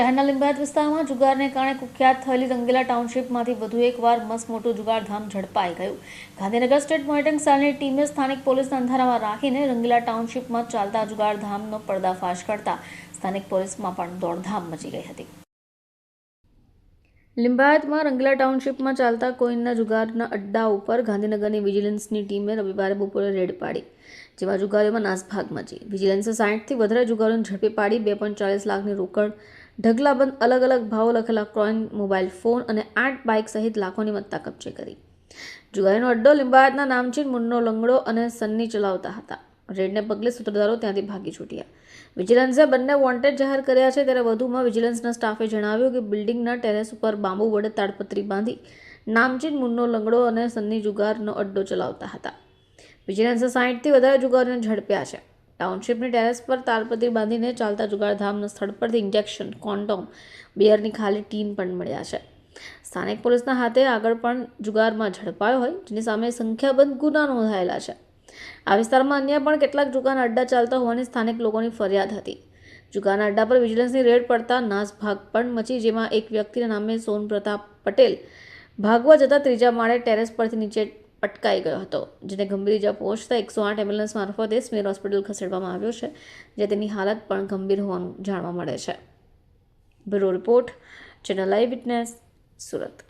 શહેરના લિંબાયત વિસ્તારમાં જુગારને કારણે કુખ્યાત થયેલી રંગીલા ટાઉનશીપમાંથી વધુ એકવાર મસ્ત મોટું જુગારધામ ઝડપાઈ ગયું. ગાંધીનગર સ્ટેટ મોનિટરિંગ સેલની ટીમે સ્થાનિક પોલીસને અંધારામાં રાખીને રંગીલા ટાઉનશીપમાં ચાલતા જુગારધામનો પર્દાફાશ કરતા સ્થાનિક પોલીસમાં પણ દોડધામ મચી ગઈ હતી. લિંબાયતમાં રંગીલા ટાઉનશીપમાં ચાલતા કોઈનના જુગારના અડ્ડા ઉપર ગાંધીનગરની વિજિલન્સની ટીમે રવિવારે બપોરે રેડ પાડી, જેમાં જુગારીઓમાં નાસભાગ મચી. વિજિલન્સે સાઠથી વધારે જુગારીઓને ઝડપી પાડી બે પોઈન્ટ ચાલીસ લાખની રોકડ ઢગલાબંધ અલગ અલગ ભાવો લખેલા કોઈન મોબાઈલ ફોન અને આઠ બાઇક સહિત લાખોની મત્તા કબજે કરી. જુગારીનો અડ્ડો લિંબાયતના નામચીન મુન્નો લંગડો અને સન્ની ચલાવતા હતા. રેડને પગલે સૂત્રધારો ત્યાંથી ભાગી છૂટ્યા. વિજિલન્સે બંને વોન્ટેડ જાહેર કર્યા છે ત્યારે વધુમાં વિજિલન્સના સ્ટાફે જણાવ્યું કે બિલ્ડિંગના ટેરેસ ઉપર બાંબુ વડે તાડપત્રી બાંધી નામચીન મુન્નો લંગડો અને સન્ની જુગારનો અડ્ડો ચલાવતા હતા. વિજિલન્સે સાહીઠથી વધારે જુગારીઓને ઝડપ્યા છે. ટાઉનશીપની ટેરેસ પર તાલપત્રી બાંધીને ચાલતા જુગારધામના સ્થળ પરથી ઇન્જેક્શન કોન્ડોમ બિયરની ખાલી ટીન પણ મળ્યા છે. સ્થાનિક પોલીસના હાથે આગળ પણ જુગારમાં ઝડપાયો હોય, જેની સામે સંખ્યાબંધ ગુના નોંધાયેલા છે. આ વિસ્તારમાં અન્ય પણ કેટલાક જુગારના અડ્ડા ચાલતા હોવાની સ્થાનિક લોકોની ફરિયાદ હતી. જુગારના અડ્ડા પર વિજિલન્સની રેડ પડતા નાસભાગ પણ મચી, જેમાં એક વ્યક્તિના નામે સોન પ્રતાપ પટેલ ભાગવા જતાં ત્રીજા માળે ટેરેસ પરથી નીચે પટકાઈ ગયો હતો, જેને ગંભીર ઇજા પહોંચતા એકસો આઠ એમ્બ્યુલન્સ મારફતે સ્મીર હોસ્પિટલ ખસેડવામાં આવ્યો છે, જે તેની હાલત પણ ગંભીર હોવાનું જાણવા મળે છે. Bureau report, channel live witness, Surat.